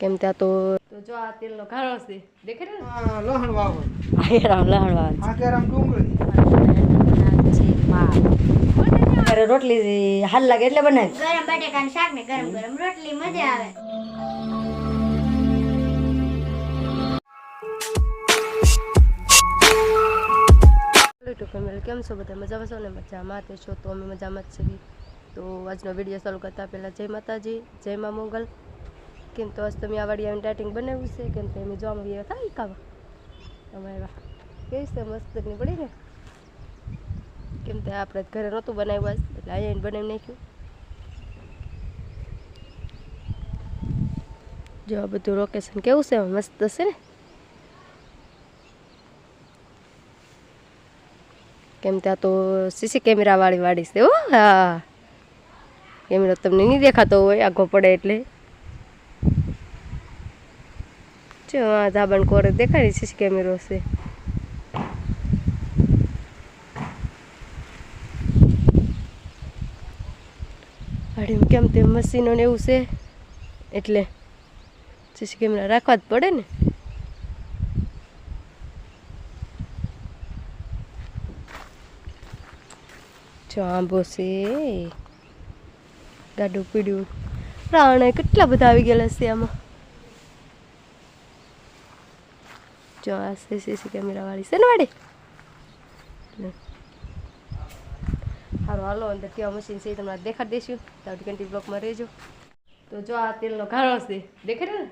કેમ ત્યાં તો તો જો આ તેલનો ઘાણો છે. દેખાય ને? આ લહણ વાવણ આયરામ લહણવા આ કેરામ ડુંગળી. અરે રોટલી હાલ લાગે એટલે બનાવી. ગરમ બટેકાનું શાક ને ગરમ ગરમ રોટલી મજા આવે. ફેમિલી કેમ છો બધા? મજામાં છો ને? મજામાં તે છો તો અમે મજામાં જ છીએ. તો આજનો વીડિયો ચાલુ કરતા પહેલાં જય માતાજી જય મા મોગલ. કેમ તો આજ તમે આ વાડી બનાવ્યું છે, કેમ તો એમ જોવામાં ગયા થાય કાવા અમે આવ્યા. કેવી છે, મસ્તની પડી ને? કેમ તો આપણે ઘરે નહોતું બનાવ્યું એટલે અહીંયા બનાવી નાખ્યું. જો આ બધું લોકેશન કેવું છે મસ્ત છે ને? કેમ ત્યાં તો સીસી કેમેરા વાળી વાડી છે ઓ હા. કેમેરા તમને નહીં દેખાતો હોય, આઘો પડે એટલે. જો ધાબણ કોરે દેખાડી છે કેમેરો છે. વાડીમાં કેમ તે મશીનો ને એવું છે? એટલે સીસી કેમેરા રાખવા જ પડે ને? જો, આંબો છે. ગાડું પીડ્યું. પ્રાણે કેટલા બધા આવી ગયેલા છે આમાં? જો આ સીસી કેમેરા વાળી છે ને લે. સારું હાલો અંદર કેવા મશીન છે તમને દેખાડી દઈશું તો કન્ટી બ્લોકમાં રહેજો તો જો આ તેલનો ઘાણો છે દેખાય ને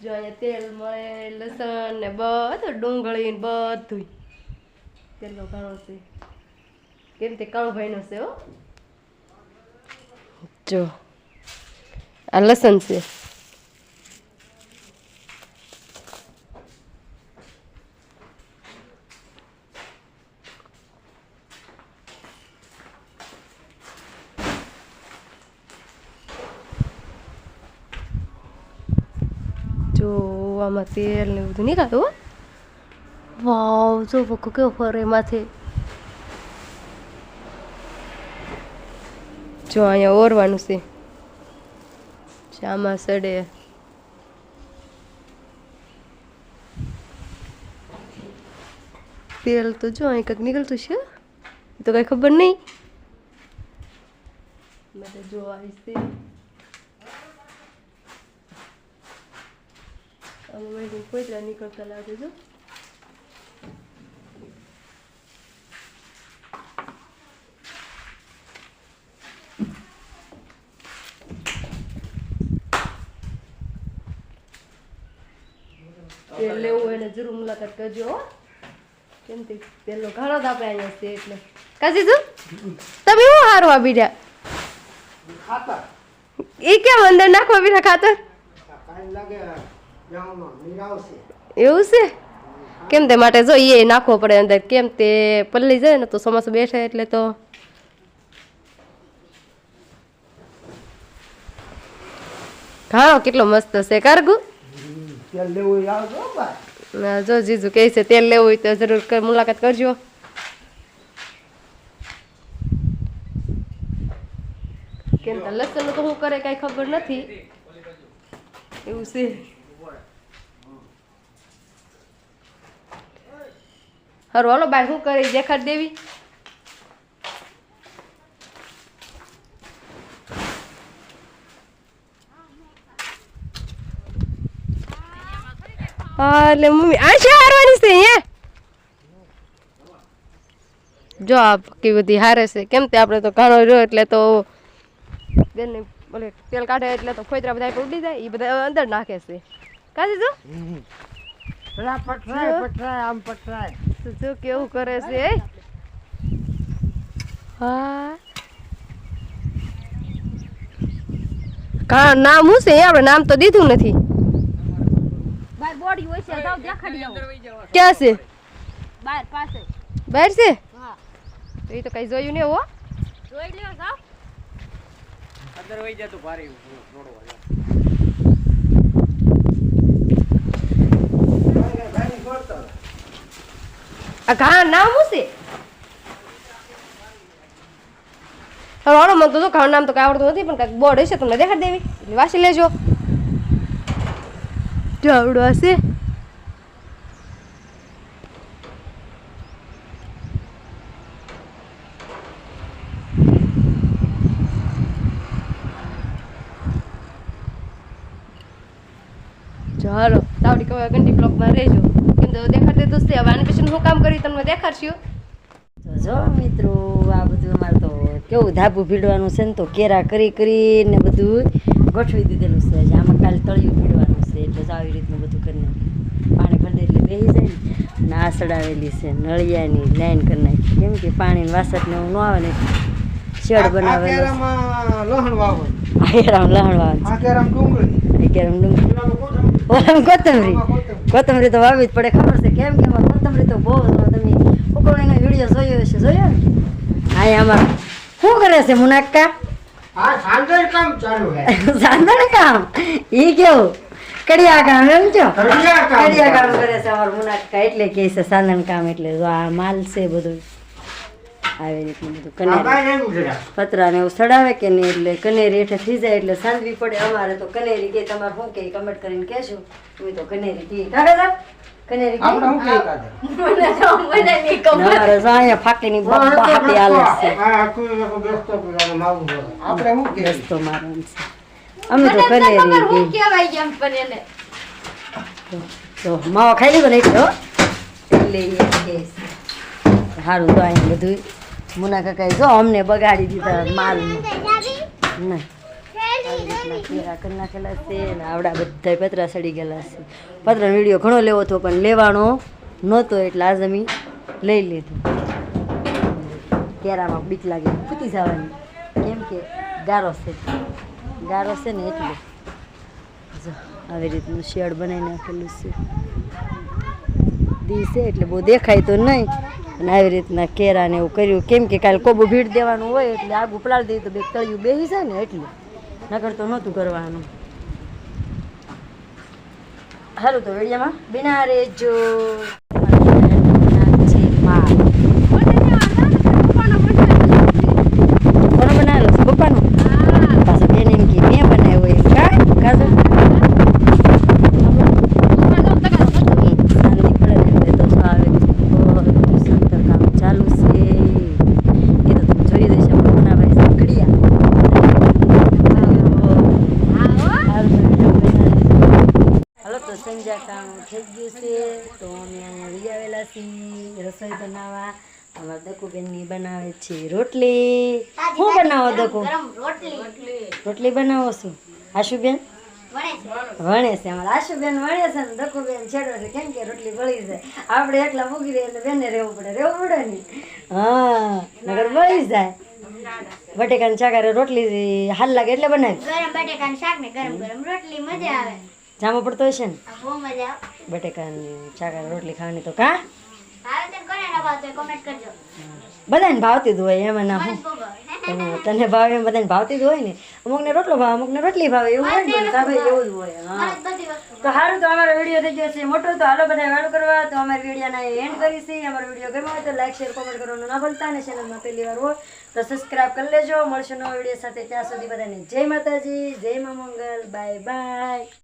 જો અહીંયા તેલ મળે લસણ ને બધું ડુંગળી ને બધું તેલનો ઘાણો છે કેમ તે કાળુભાઈનો છે હો જો આ લસણ છે જો આમાં તેલ ને બધું નીકળ્યું વાવ, જો પક્કો કેવો ફરે માથે. જો અહીંયા ઓરવાનું છે. શામાં સડે. તેલ તો જો અહીં કંઈક નીકળતું છે. તો કંઈ ખબર નહીં. મેં તો જો આવીશ તે વળી કોઈતરા નીકળતા લાગે જો. તેલ લેવું હોય ને જરૂર મુલાકાત કરજો હો. કેમ તે તેલનો ઘણો જ આપણે અહીંયા છે એટલે. કાશી શું તમે શું હારવા બીજા? એ કેમ અંદર નાખવા બીજા ખાતર? એવું છે? કેમ તે માટે જો એ નાખવો પડે અંદર? કેમ તે પલ્લી જાય ને તો ચોમાસું બેઠે એટલે તો? ઘાણો કેટલો મસ્ત છે, કારગુ? જો જીજુ કહે છે તેલ લેવું હોય તો જરૂર મુલાકાત કરજો. કેમ કે લસણ તો હું કરે કઈ ખબર નથી. એવું છે. હારું હાલો શું કરે દેખાડ દેવી? હા એટલે મમ્મી આ શું હારવાની છે અહીંયા? જો આ કે બધી હારે છે. કેમ તે આપણે તો ઘણો રહ્યો એટલે તો બેન બોલે તેલ કાઢે એટલે તો ખોતરા બધા ઉડી જાય એ બધા અંદર નાખે છે. કાજી જો પટરાય પટરાય આમ પટરાય. તો જો કેવું કરે છે એ હા કા નામ હું છે આપણે નામ તો દીધું નથી ભાઈ બોડી હોય છે જાવ દેખાડી આવો ક્યાં છે બહાર પાસે બહાર છે હા તો એ તો કઈ જોયું નહીં હો જોઈ લ્યો જાવ ભાઈ ગોળતો આ ઘા નામ શું છે હાલો મને તો ઘણું નામ તો કાંઈ આવડતું નથી, પણ કાંઈક બોર્ડ હશે તમને દેખાડી દેવી. એટલે વાંચી લેજો. આવડો હશે. ચાલો તાવડી કવા ઘંટી બ્લોકમાં રહેજો. તો દેખાડતે તો છે. હવે આને પછી હું કામ કરી તમને દેખાડશું. તો જો મિત્રો આ બધું અમારે તો કેવું ધાબુ ભીડવાનું છે ને તો કેરા કરી કરીને બધું ગોઠવી દીધેલું છે. આમાં કાલે તળિયું ભીડવાનું છે. એટલે જ આવી રીતનું બધું કરી નાખ્યું પાણી ભરી એટલે બેસી જાય ને અને આ સડાવેલી છે નળિયાની લાઈન કરી નાખી. કેમ કે પાણીની વાસટ ને એવું ન આવે ને શેડ બનાવેલો. લહણ વાવો. આ લહણ વાવવાનું આ ડુંગળી. છે ડુંગળી. પેલામાં કોથમરી. ઓલામાં કોથમરી. આમાં કોથમરી. તો વાવવી જ પડે ખબર છે કેમ કે અમારે કોથમરી તો બહુ. તમે ઉકળીનો વીડિયો જોયો હશે જોયો ને અહીંયા અમારે શું કરે છે મુનાક્કા આ કામ ચાલુ હે કામ ઈ કેવું કડિયા કામ એમ છો કડિયા કામ. કરે છે અમારું મુનાક્કા એટલે કે છે સાંદણ કામ એટલે જો આ માલ છે બધું આવી રીતનું બધું. કનેરી. પતરાને પતરા ને એવું સડાવે કે નહીં એટલે કનેરી હેઠે થઈ જાય એટલે સાંજવી પડે અમારે તો કનેરી કે તમારે શું કે કમેન્ટ કરીને કહેશો અમે તો કનેરી કે? કાકા કનેરી અમે તો કનેરી કી કહેવાય એમ પણ એને. તો માવા ખાઈ લીધો ને એટલે હો. સારું તો અહીંયા બધું મુના કાકાએ જો અમને બગાડી દીધા માલ નાખેલા છે ને આવડા બધા પતરા સડી ગયેલા છે. પતરાનો વીડિયો ઘણો લેવો હતો, પણ લેવાનો નહોતો એટલે આજ અમે લઈ લીધું. કેરામાં બીક લાગે ફૂટી જવાની. કેમ કે ગારો છે. ગારો છે ને એટલે. જો, આવી રીતનું શેડ બનાવી નાખેલું છે. દિવસે એટલે બહુ દેખાય તો નહીં. અને આવી રીતના કેરા ને એવું કર્યું. કેમ કે કાલે કોબુ ભીડ દેવાનું હોય એટલે આગ પલાળી દઈએ તો બે તળિયું બેસી જાય ને એટલે. નકર તો નહોતું કરવાનું. સારું તો વેડિયામાં. બિના રેજો છે માલ કોનો બનાવેલો છે પપ્પાનો પાછો બેન એમ કે મેં બનાવ્યો એમ કા કાજુ શાંતિ પડે ને એટલે તો જો આવે બધું સંતર કામ ચાલુ છે એ તો તમે જોઈ દેશો મોનાભાઈ સંકડિયા હાલો તો સંજા કામ થઈ ગયું છે તો અમે અહીંયા લઈ આવેલા છીએ રસોઈ બનાવવા દકુબેનની બનાવે છે. રોટલી. હું બનાવો દકુ? રોટલી. બનાવો છો આશુબેન? વણે છે. અમારા આશુબેન વણે છે ને દકુબેન છેડો છે. કેમ કે રોટલી વળી જાય. આપણે એકલા મૂકી દઈએ એટલે બેને રહેવું પડે. રહેવું પડે ને? હા. નગર બળી જાય. બટેકાની ચાકારે રોટલી હાલ લાગે એટલે બનાવી ગરમ બટેકાનું શાક ને ગરમ ગરમ રોટલી મજા આવે. જામો પડતો હશે ને? બહુ મજા આવે. બટેકાની ચાકારે રોટલી ખાવાની તો કા? ના બધાને ભાવતી જ હોય એમાં ના તને- ભાવે એમ બધાને ભાવતી જ હોય ને? અમુકને રોટલો ભાવે અમુકને રોટલી ભાવે એવું હોય ને ભાઈ એવું જ હોય હા. તો સારું તો અમારો વીડિયો થઈ ગયો છે મોટો તો હાલો બધા વાળું કરવા. તો અમારી વિડીયોના એન્ડ કરીશી અમારો વીડિયો ગમ્યો હોય તો લાઈક શેર કોમેન્ટ કરવાનું ના ભૂલતા અને ચેનલમાં પહેલી વાર હોય તો સબસ્ક્રાઈબ કરી લેજો. મળશે નવો વીડિયો સાથે. ત્યાં સુધી બધાને જય માતાજી જય મા મંગલ. Bye bye